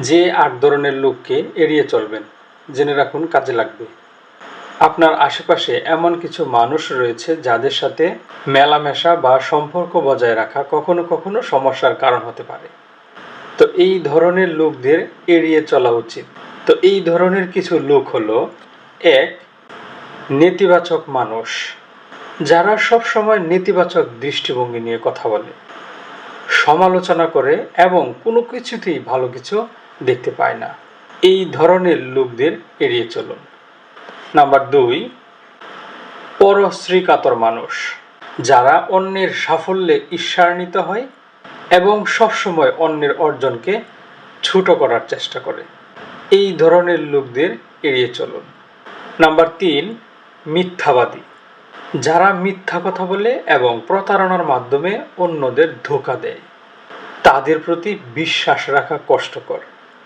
যে আট ধরনের লোককে এড়িয়ে চলবেন, জেনে রাখুন কাজে লাগবে। আপনার আশেপাশে এমন কিছু মানুষ রয়েছে যাদের সাথে মেলামেশা বা সম্পর্ক বজায় রাখা কখনো কখনো সমস্যার কারণ হতে পারে। তো এই ধরনের লোকদের এড়িয়ে চলা উচিত। তো এই ধরনের কিছু লোক হলো, এক, নেতিবাচক মানুষ, যারা সব সময় নেতিবাচক দৃষ্টিভঙ্গি নিয়ে কথা বলে, সমালোচনা করে এবং কোনো কিছুতেই ভালো কিছু দেখতে পায় না। এই ধরনের লোকদের এড়িয়ে চলুন। নাম্বার দুই পরশ্রী কাতর মানুষ। যারা অন্যের সাফল্যে ঈর্ষান্বিত হয় এবং সবসময় অন্যের অর্জনকে ছোট করার চেষ্টা করে। এই ধরনের লোকদের এড়িয়ে চলুন। নাম্বার তিন, মিথ্যাবাদী। যারা মিথ্যা কথা বলে এবং প্রতারণার মাধ্যমে অন্যদের ধোকা দেয়, তাদের প্রতি বিশ্বাস রাখা কষ্টকর।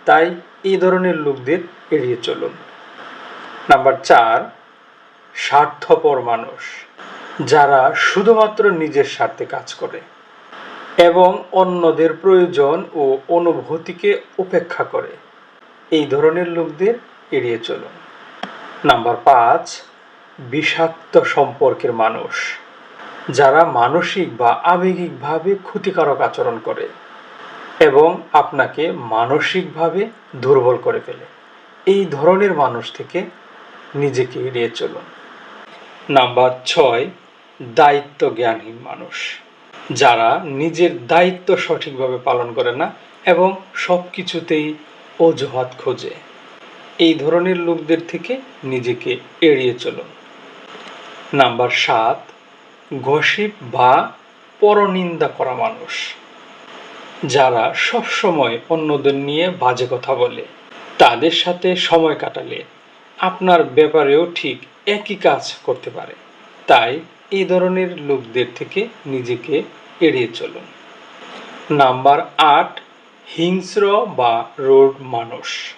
তাই এই ধরনের লোকদের এড়িয়ে চলুন। নাম্বার চার, স্বার্থপর মানুষ, যারা শুধুমাত্র নিজের স্বার্থে কাজ করে এবং অন্যদের প্রয়োজন ও অনুভূতিকে উপেক্ষা করে। এই ধরনের লোকদের এড়িয়ে চলুন। নাম্বার পাঁচ, বিষাক্ত সম্পর্কের মানুষ, যারা মানসিক বা আবেগিকভাবে ক্ষতিকারক আচরণ করে। এবং আপনাকে মানসিকভাবে দুর্বল করে ফেলে। এই ধরনের মানুষ থেকে নিজেকে এড়িয়ে চলুন। নাম্বার ছয় দায়িত্ব জ্ঞানহীন মানুষ। যারা নিজের দায়িত্ব সঠিকভাবে পালন করে না এবং সব কিছুতেই অজুহাত খোঁজে। এই ধরনের লোকদের থেকে নিজেকে এড়িয়ে চলুন। নাম্বার সাত গসিপ বা পরনিন্দা করা মানুষ। যারা সব সময় অন্যদের নিয়ে বাজে কথা বলে, তাদের সাথে সময় কাটালে আপনার ব্যাপারেও ঠিক একই কাজ করতে পারে। তাই এই ধরনের লোকদের থেকে নিজেকে এড়িয়ে চলুন। নাম্বার আট, হিংস্র বা রোড মানুষ।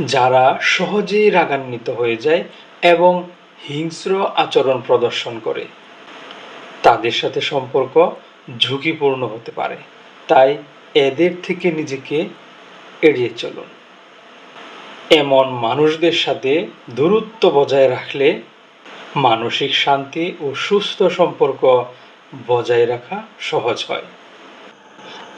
যারা সহজেই রাগান্বিত হয়ে যায় এবং হিংস্র আচরণ প্রদর্শন করে, তাদের সাথে সম্পর্ক ঝুঁকিপূর্ণ হতে পারে। তাই এদের থেকে নিজেকে এড়িয়ে চলুন। এমন মানুষদের সাথে দূরত্ব বজায় রাখলে মানসিক শান্তি ও সুস্থ সম্পর্ক বজায় রাখা সহজ হয়।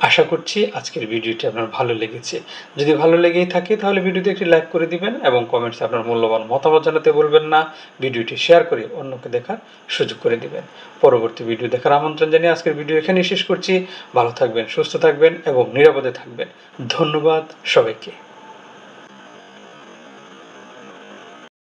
আশা করছি আজকের ভিডিওটি আপনার ভালো লেগেছে। যদি ভালো লেগেই থাকে, তাহলে ভিডিওতে একটি লাইক করে দিবেন এবং কমেন্টসে আপনার মূল্যবান মতামত জানাতে বলবেন না। ভিডিওটি শেয়ার করে অন্যকে দেখার সুযোগ করে দিবেন। পরবর্তী ভিডিও দেখার আমন্ত্রণ জানিয়ে আজকের ভিডিও এখানেই শেষ করছি। ভালো থাকবেন, সুস্থ থাকবেন এবং নিরাপদে থাকবেন। ধন্যবাদ সবাইকে।